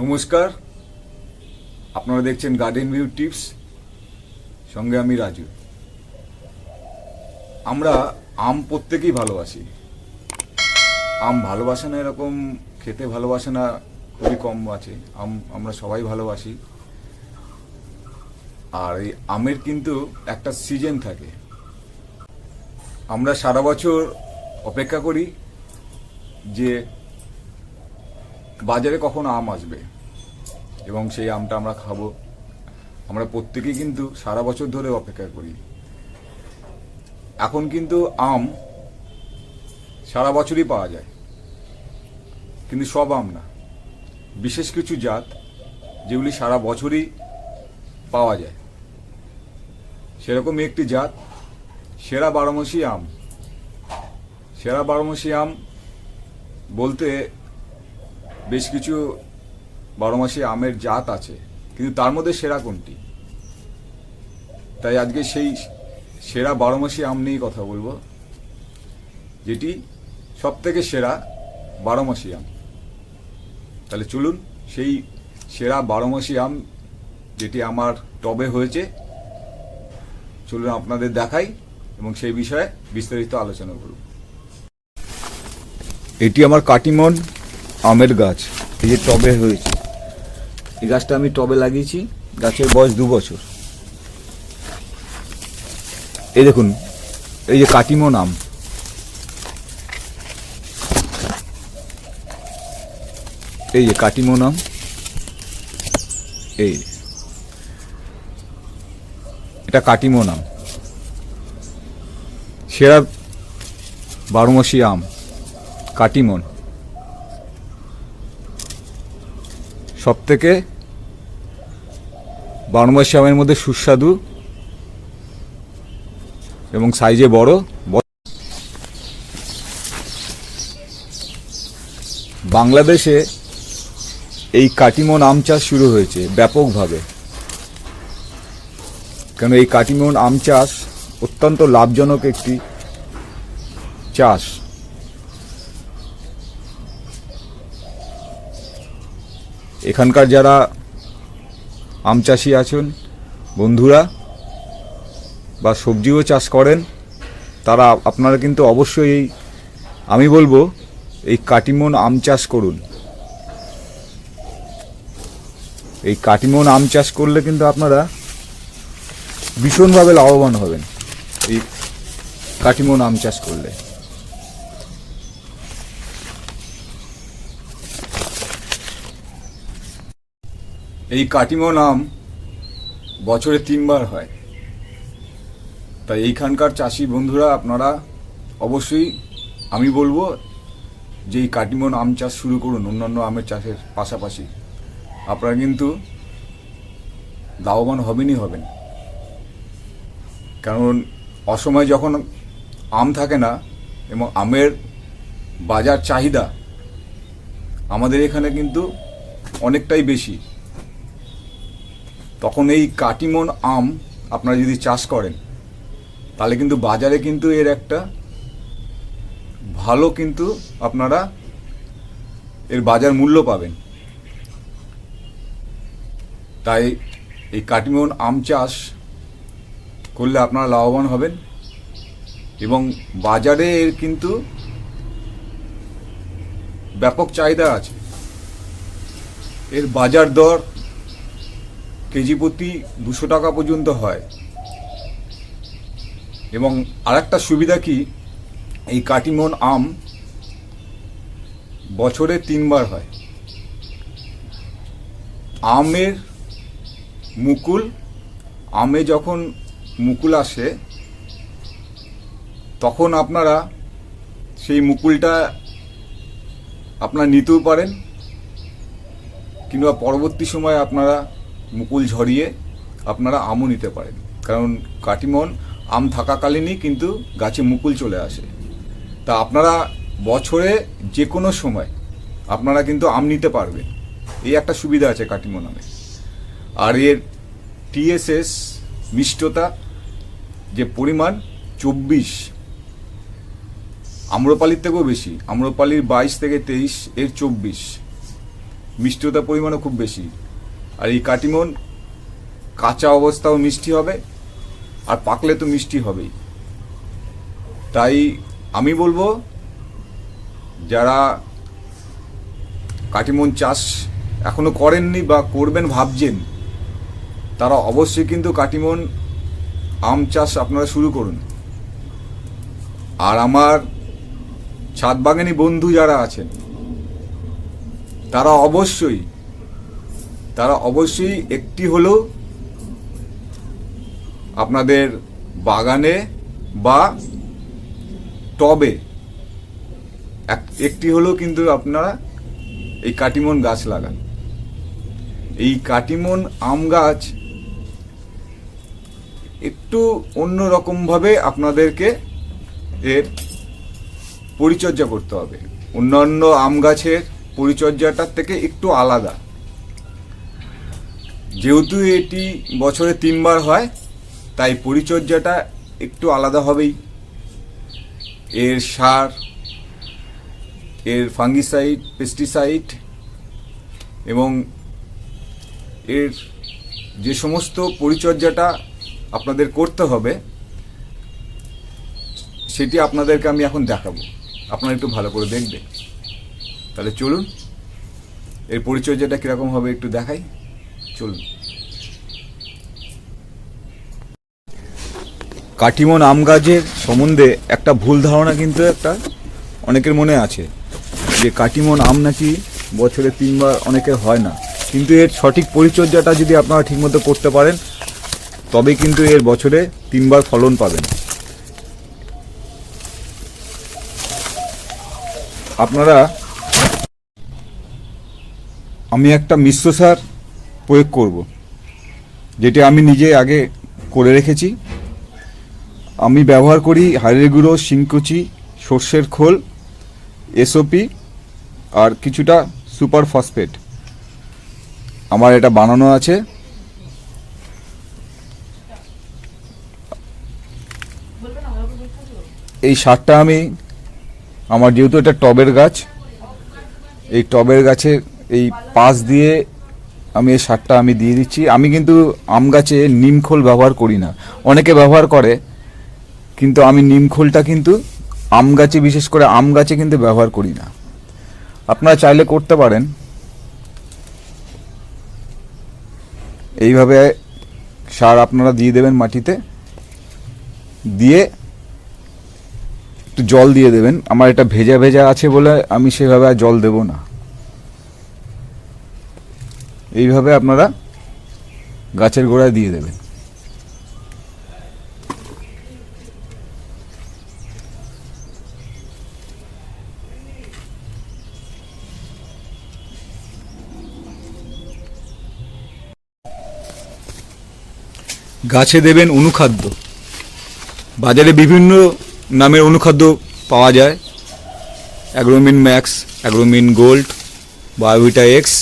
নমস্কার। আপনারা দেখছেন গার্ডেন ভিউ টিপস সঙ্গে আমি রাজু। আমরা আম প্রত্যেকেই ভালোবাসি। আম ভালোবাসে না এরকম, খেতে ভালোবাসে না, খুবই কম আছে। আম আমরা সবাই ভালোবাসি। আর এই আমের কিন্তু একটা সিজন থাকে। আমরা সারা বছর অপেক্ষা করি যে বাজারে কখন আম আসবে। এবং সেই আমটা আমরা খাব। আমরা প্রত্যেকেই কিন্তু সারা বছর ধরে অপেক্ষা করি। এখন কিন্তু আম সারা বছরই পাওয়া যায়। কিন্তু সব আম না। বিশেষ কিছু জাত যেগুলি সারা বছরই পাওয়া যায়। সেরকমই একটি জাত, সেরা বারোমাসি আম। সেরা বারোমাসি আম বলতে বেশ কিছু বারো মাসে আমের জাত আছে, কিন্তু তার মধ্যে সেরা কোনটি? তাই আজকে সেই সেরা বারো মাসি আম নিয়েই কথা বলব, যেটি সব থেকে সেরা বারো মাসি আম। তাহলে চলুন সেই সেরা বারো মাসি আম যেটি আমার টবে হয়েছে, চলুন আপনাদের দেখাই এবং সেই বিষয়ে বিস্তারিত আলোচনা করব। এটি আমার কাটিমন আমের গাছ, এই যে টবে হয়েছে। এই গাছটা আমি টবে লাগিয়েছি, গাছের বয়স দু বছর। এই দেখুন, এই যে কাটিমন আম এই যে কাটিমন আম এই। এটা কাটিমন আম সেরা বারোমাসি আম, কাটিমন। সব থেকে বারোমাসি আমের মধ্যে সুস্বাদু এবং সাইজে বড়। বাংলাদেশে এই কাটিমন আম চাষ শুরু হয়েছে ব্যাপকভাবে। কেন এই কাটিমন আম চাষ অত্যন্ত লাভজনক একটি চাষ। এখানকার যারা আম চাষি আছেন, বন্ধুরা বা সবজিও চাষ করেন, তারা আপনারা কিন্তু অবশ্যই আমি বলব, এই কাটিমন আম চাষ করুন। এই কাটিমন আম চাষ করলে কিন্তু আপনারা ভীষণভাবে লাভবান হবেন, এই কাটিমন আম চাষ করলে। এই কাটিমন আম বছরে তিনবার হয়। তাই এইখানকার চাষি বন্ধুরা, আপনারা অবশ্যই আমি বলব যে এই কাটিমন আম চাষ শুরু করুন, অন্যান্য আমের চাষের পাশাপাশি। আপনারা কিন্তু লাভবান হবেনই হবেন। কারণ অসময়ে যখন আম থাকে না, এবং আমের বাজার চাহিদা আমাদের এখানে কিন্তু অনেকটাই বেশি। তখন এই কাটিমন আম আপনারা যদি চাষ করেন, তাহলে কিন্তু বাজারে কিন্তু এর একটা ভালো কিন্তু আপনারা এর বাজার মূল্য পাবেন। তাই এই কাটিমন আম চাষ করলে আপনারা লাভবান হবেন এবং বাজারে এর কিন্তু ব্যাপক চাহিদা আছে। এর বাজার দর কেজি প্রতি দুশো টাকা পর্যন্ত হয়। এবং আরেকটা সুবিধা কি? এই কাটিমন আম বছরে তিনবার হয়। আমের মুকুল, আমে যখন মুকুল আসে, তখন আপনারা সেই মুকুলটা আপনারা নিতেও পারেন, কিংবা পরবর্তী সময় আপনারা মুকুল ঝরিয়ে আপনারা আমও নিতে পারেন। কারণ কাটিমন আম থাকাকালীনই কিন্তু গাছে মুকুল চলে আসে। তা আপনারা বছরে যে কোনো সময় আপনারা কিন্তু আম নিতে পারবেন। এই একটা সুবিধা আছে কাটিমন আমে আর এর টিএসএস মিষ্টতা যে পরিমাণ চব্বিশ। আম্রপালির থেকেও বেশি। আম্রপালির বাইশ থেকে তেইশ, এর চব্বিশ। মিষ্টতার পরিমাণও খুব বেশি। আর এই কাটিমন কাঁচা অবস্থাও মিষ্টি হবে, আর পাকলে তো মিষ্টি হবেই। তাই আমি বলব, যারা কাটিমন চাষ এখনও করেননি বা করবেন ভাবছেন, তারা অবশ্যই কিন্তু কাটিমন আম চাষ আপনারা শুরু করুন। আর আমার ছাদ বাগানি বন্ধু যারা আছেন, তারা অবশ্যই তারা অবশ্যই একটি হলেও আপনাদের বাগানে বা টবে। এক- একটি হলেও কিন্তু আপনারা এই কাটিমন গাছ লাগান। এই কাটিমন আম গাছ একটু অন্য রকমভাবে আপনাদেরকে এর পরিচর্যা করতে হবে। অন্যান্য আম গাছের পরিচর্যাটার থেকে একটু আলাদা। যেহেতু এটি বছরে তিনবার হয়, তাই পরিচর্যাটা একটু আলাদা হবেই। এর সার, এর ফাঙ্গিসাইড, পেস্টিসাইড এবং এর যে সমস্ত পরিচর্যাটা আপনাদের করতে হবে, সেটি আপনাদেরকে আমি এখন দেখাবো। আপনারা একটু ভালো করে দেখবেন। তাহলে চলুন, এর পরিচর্যাটা কীরকম হবে একটু দেখাই। চলুন। কাটিমন আম গাছের সম্বন্ধে একটা ভুল ধারণা কিন্তু একটা অনেকের মনে আছে, যে কাটিমন আম নাকি বছরে তিনবার অনেকের হয় না। কিন্তু এর সঠিক পরিচর্যাটা যদি আপনারা ঠিকমতো করতে পারেন, তবে কিন্তু এর বছরে তিনবার ফলন পাবেন। আপনারা, আমি একটা মিশ্র সার প্রয়োগ করব। যেটি আমি নিজে আগে করে রেখেছি। আমি ব্যবহার করি হাড়ের গুঁড়ো, শিংকুচি, সর্ষের খোল, এসওপি আর কিছুটা সুপার ফসফেট। আমার এটা বানানো আছে। এই সারটা আমি, আমার যেহেতু এটা টবের গাছ, এই টবের গাছের এই পাশ দিয়ে আমি এই সারটা আমি দিয়ে দিচ্ছি। আমি কিন্তু আম গাছে নিমখোল ব্যবহার করি না। অনেকে ব্যবহার করে, কিন্তু আমি নিমখোলটা কিন্তু আম গাছে, বিশেষ করে আম গাছে কিন্তু ব্যবহার করি না। আপনারা চাইলে করতে পারেন। এইভাবে সার আপনারা দিয়ে দেবেন মাটিতে। দিয়ে একটু জল দিয়ে দেবেন। আমার এটা ভেজা ভেজা আছে বলে আমি সেভাবে আর জল দেব না। এইভাবে আপনারা গাছের গোড়ায় দিয়ে দেবেন। গাছে দেবেন অনুখাদ্য। বাজারে বিভিন্ন নামের অনুখাদ্য পাওয়া যায়। Agromin max, Agromin gold, Biovita X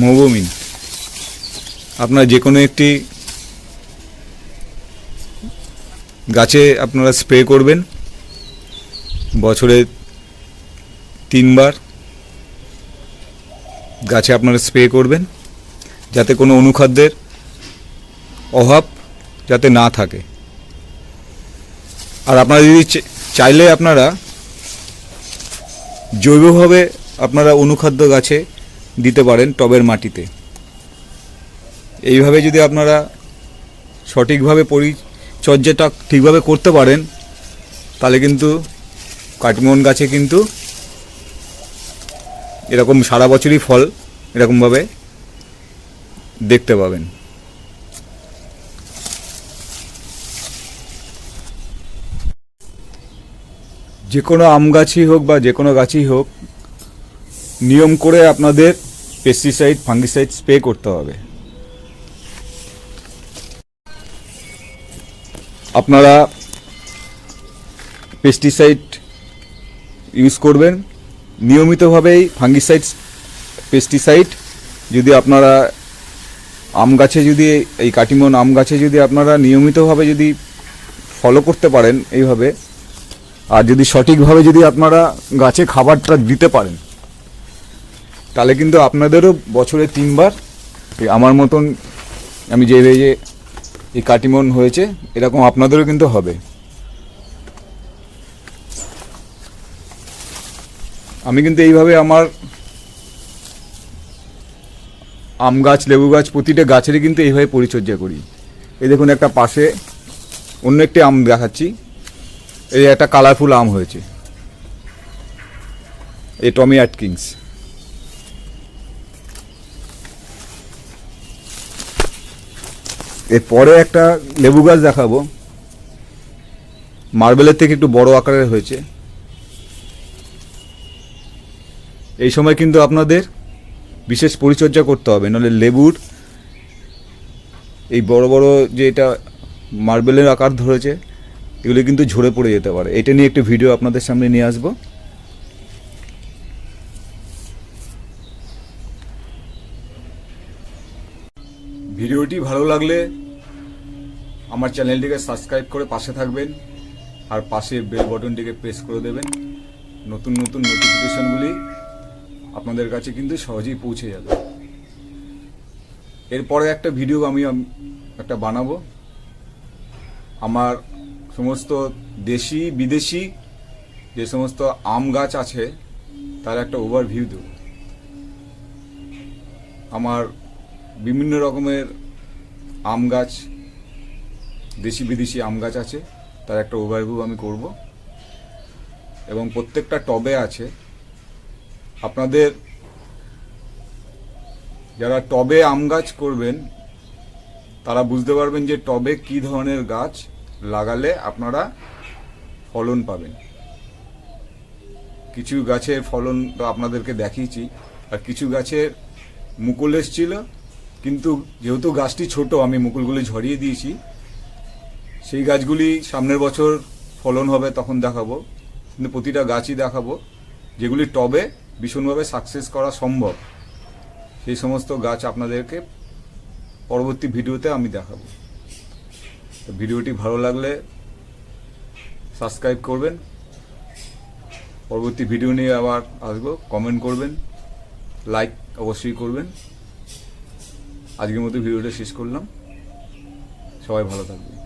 Mobomin আপনারা যে কোনো একটি গাছে আপনারা স্প্রে করবেন। বছরে তিনবার গাছে আপনারা স্প্রে করবেন। যাতে কোনো অনুখাদ্যের অভাব যাতে না থাকে। আর আপনারা যদি চাইলে আপনারা জৈবভাবে আপনারা অনুখাদ্য গাছে দিতে পারেন টবের মাটিতে। এইভাবে যদি আপনারা সঠিকভাবে পরিচর্যাটা ঠিকভাবে করতে পারেন, তাহলে কিন্তু কাটিমন গাছে কিন্তু এরকম সারা বছরই ফল এরকমভাবে দেখতে পাবেন। যে কোনো আম গাছই হোক বা যে কোনো গাছই হোক নিয়ম করে আপনাদের পেস্টিসাইড ফাঙ্গিসাইড স্প্রে করতে হবে। আপনারা পেস্টিসাইড ইউজ করবেন। নিয়মিতভাবেই ফাঙ্গিসাইড পেস্টিসাইড যদি আপনারা আম গাছে যদি, এই কাটিমন আম গাছে যদি আপনারা নিয়মিতভাবে যদি ফলো করতে পারেন এইভাবে, আর যদি সঠিকভাবে যদি আপনারা গাছে খাবারটা দিতে পারেন তাহলে কিন্তু আপনাদেরও বছরে তিনবার, এই আমার মতন আমি যে যে এই কাটিমন হয়েছে, এরকম আপনাদেরও কিন্তু হবে। আমি কিন্তু এইভাবে আমার আম গাছ, লেবু গাছ, প্রতিটা গাছেরই কিন্তু এইভাবে পরিচর্যা করি। এই দেখুন একটা পাশে অন্য একটি আম দেখাচ্ছি। এই একটা কালারফুল আম হয়েছে। এই টমি অ্যাটকিংস এরপরে একটা লেবু গাছ দেখাবো। মার্বেলের থেকে একটু বড় আকারের হয়েছে। এই সময় কিন্তু আপনাদের বিশেষ পরিচর্যা করতে হবে, নাহলে লেবুর এই বড় বড় যে এটা মার্বেলের আকার ধরেছে, এগুলো কিন্তু ঝরে পড়ে যেতে পারে। এটা নিয়ে একটু ভিডিও আপনাদের সামনে নিয়ে আসব। ভিডিওটি ভালো লাগলে আমার চ্যানেলটিকে সাবস্ক্রাইব করে পাশে থাকবেন আর পাশে বেল বটনটিকে প্রেস করে দেবেন। নতুন নতুন নোটিফিকেশনগুলি আপনাদের কাছে কিন্তু সহজেই পৌঁছে যাবে। এরপরে একটা ভিডিও আমি একটা বানাবো। আমার সমস্ত দেশি, বিদেশি যে সমস্ত আম গাছ আছে, তার একটা ওভারভিউ দেব। আমার বিভিন্ন রকমের আম গাছ দেশি বিদেশি আম গাছ আছে, তার একটা ওভারভিউ আমি করব। এবং প্রত্যেকটা টবে আছে। আপনাদের যারা টবে আম গাছ করবেন, তারা বুঝতে পারবেন যে টবে কি ধরনের গাছ লাগালে আপনারা ফলন পাবেন। কিছু গাছের ফলন তো আপনাদেরকে দেখিয়েছি, আর কিছু গাছের মুকুল এসছিল, কিন্তু যেহেতু গাছটি ছোট, আমি মুকুলগুলি ঝরিয়ে দিয়েছি সেই গাছগুলি সামনের বছর ফলন হবে তখন দেখাবো। কিন্তু প্রতিটা গাছই দেখাবো, যেগুলি টবে ভীষণভাবে সাকসেস করা সম্ভব। সেই সমস্ত গাছ আপনাদেরকে পরবর্তী ভিডিওতে আমি দেখাবো। ভিডিওটি ভালো লাগলে সাবস্ক্রাইব করবেন। পরবর্তী ভিডিও নিয়ে আবার আসব কমেন্ট করবেন লাইক অবশ্যই করবেন। আজকের মতো ভিডিওটা শেষ করলাম। সবাই ভালো থাকবে